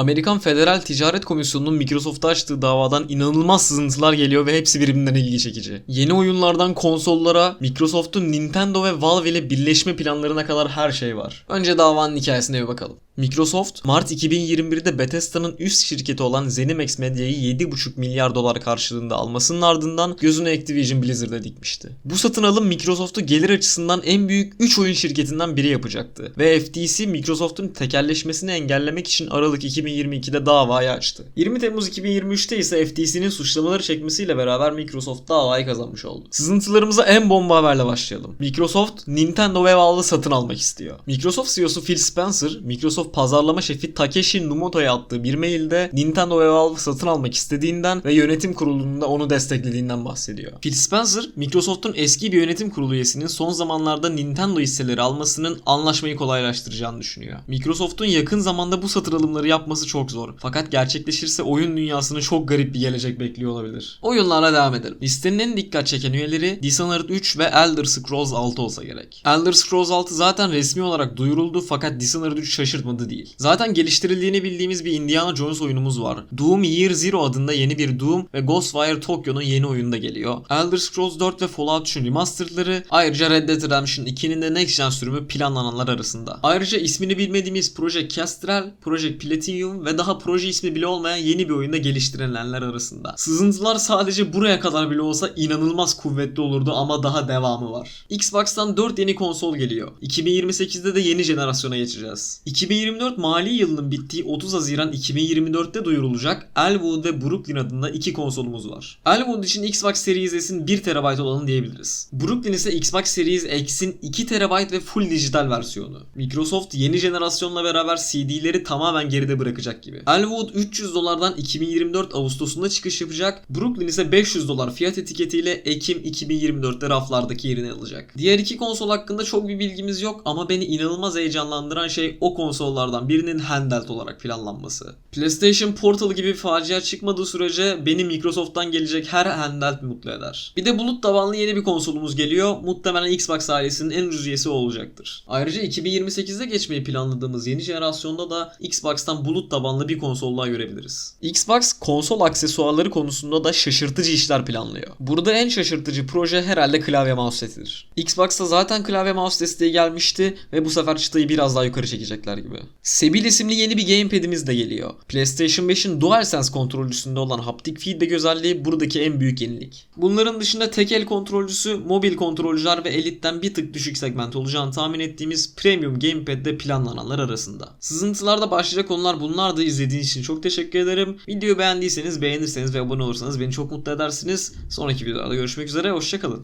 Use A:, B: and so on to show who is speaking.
A: Amerikan Federal Ticaret Komisyonu'nun Microsoft'a açtığı davadan inanılmaz sızıntılar geliyor ve hepsi birbirinden ilgi çekici. Yeni oyunlardan konsollara, Microsoft'un Nintendo ve Valve ile birleşme planlarına kadar her şey var. Önce davanın hikayesine bir bakalım. Microsoft, Mart 2021'de Bethesda'nın üst şirketi olan ZeniMax Media'yı 7,5 milyar dolar karşılığında almasının ardından gözünü Activision Blizzard'a dikmişti. Bu satın alım Microsoft'u gelir açısından en büyük 3 oyun şirketinden biri yapacaktı. Ve FTC Microsoft'un tekelleşmesini engellemek için Aralık 2022'de davayı açtı. 20 Temmuz 2023'te ise FTC'nin suçlamaları çekmesiyle beraber Microsoft davayı kazanmış oldu. Sızıntılarımıza en bomba haberle başlayalım. Microsoft, Nintendo ve Valve'ı satın almak istiyor. Microsoft CEO'su Phil Spencer, Microsoft pazarlama şefi Takeshi Numoto'ya attığı bir mailde Nintendo ve Valve'ı satın almak istediğinden ve yönetim kurulunun da onu desteklediğinden bahsediyor. Phil Spencer, Microsoft'un eski bir yönetim kurulu üyesinin son zamanlarda Nintendo hisseleri almasının anlaşmayı kolaylaştıracağını düşünüyor. Microsoft'un yakın zamanda bu satın alımları yapması çok zor. Fakat gerçekleşirse oyun dünyasını çok garip bir gelecek bekliyor olabilir. Oyunlarla devam edelim. Listenin en dikkat çeken üyeleri Dishonored 3 ve Elder Scrolls 6 olsa gerek. Elder Scrolls 6 zaten resmi olarak duyuruldu fakat Dishonored 3 şaşırtmadı değil. Zaten geliştirildiğini bildiğimiz bir Indiana Jones oyunumuz var. Doom Year Zero adında yeni bir Doom ve Ghostwire Tokyo'nun yeni oyunu da geliyor. Elder Scrolls 4 ve Fallout 3'ün remastered'ları ayrıca Red Dead Redemption 2'nin de Next Gen sürümü planlananlar arasında. Ayrıca ismini bilmediğimiz Project Kestrel, Project Platinum ve daha proje ismi bile olmayan yeni bir oyunda geliştirilenler arasında. Sızıntılar sadece buraya kadar bile olsa inanılmaz kuvvetli olurdu ama daha devamı var. Xbox'tan 4 yeni konsol geliyor. 2028'de de yeni jenerasyona geçeceğiz. 2024 mali yılının bittiği 30 Haziran 2024'te duyurulacak Elwood ve Brooklyn adında iki konsolumuz var. Elwood için Xbox Series S'in 1 TB olanı diyebiliriz. Brooklyn ise Xbox Series X'in 2 TB ve full dijital versiyonu. Microsoft yeni jenerasyonla beraber CD'leri tamamen geride bırakacak gibi. Elwood 300 dolardan 2024 Ağustos'unda çıkış yapacak. Brooklyn ise 500 dolar fiyat etiketiyle Ekim 2024'te raflardaki yerini alacak. Diğer iki konsol hakkında çok bir bilgimiz yok ama beni inanılmaz heyecanlandıran şey o konsollardan birinin handheld olarak planlanması. PlayStation Portal gibi bir facia çıkmadığı sürece beni Microsoft'tan gelecek her handheld mutlu eder. Bir de bulut tabanlı yeni bir konsolumuz geliyor. Muhtemelen Xbox ailesinin en ucuz üyesi olacaktır. Ayrıca 2028'de geçmeyi planladığımız yeni jenerasyonda da Xbox'tan bulut tabanlı bir konsol daha görebiliriz. Xbox konsol aksesuarları konusunda da şaşırtıcı işler planlıyor. Burada en şaşırtıcı proje herhalde klavye mouse setidir. Xbox'ta zaten klavye mouse desteği gelmişti ve bu sefer çıtayı biraz daha yukarı çekecekler gibi. Sebil isimli yeni bir gamepad'imiz de geliyor. PlayStation 5'in DualSense kontrolcüsünde olan haptik feedback özelliği buradaki en büyük yenilik. Bunların dışında tek el kontrolcüsü, mobil kontrolcüler ve elitten bir tık düşük segment olacağını tahmin ettiğimiz premium gamepad'de planlananlar arasında. Sızıntılarda başlayacak konular bunlar da izlediğiniz için çok teşekkür ederim. Videoyu beğendiyseniz beğenirseniz ve abone olursanız beni çok mutlu edersiniz. Sonraki videolarda görüşmek üzere, hoşçakalın.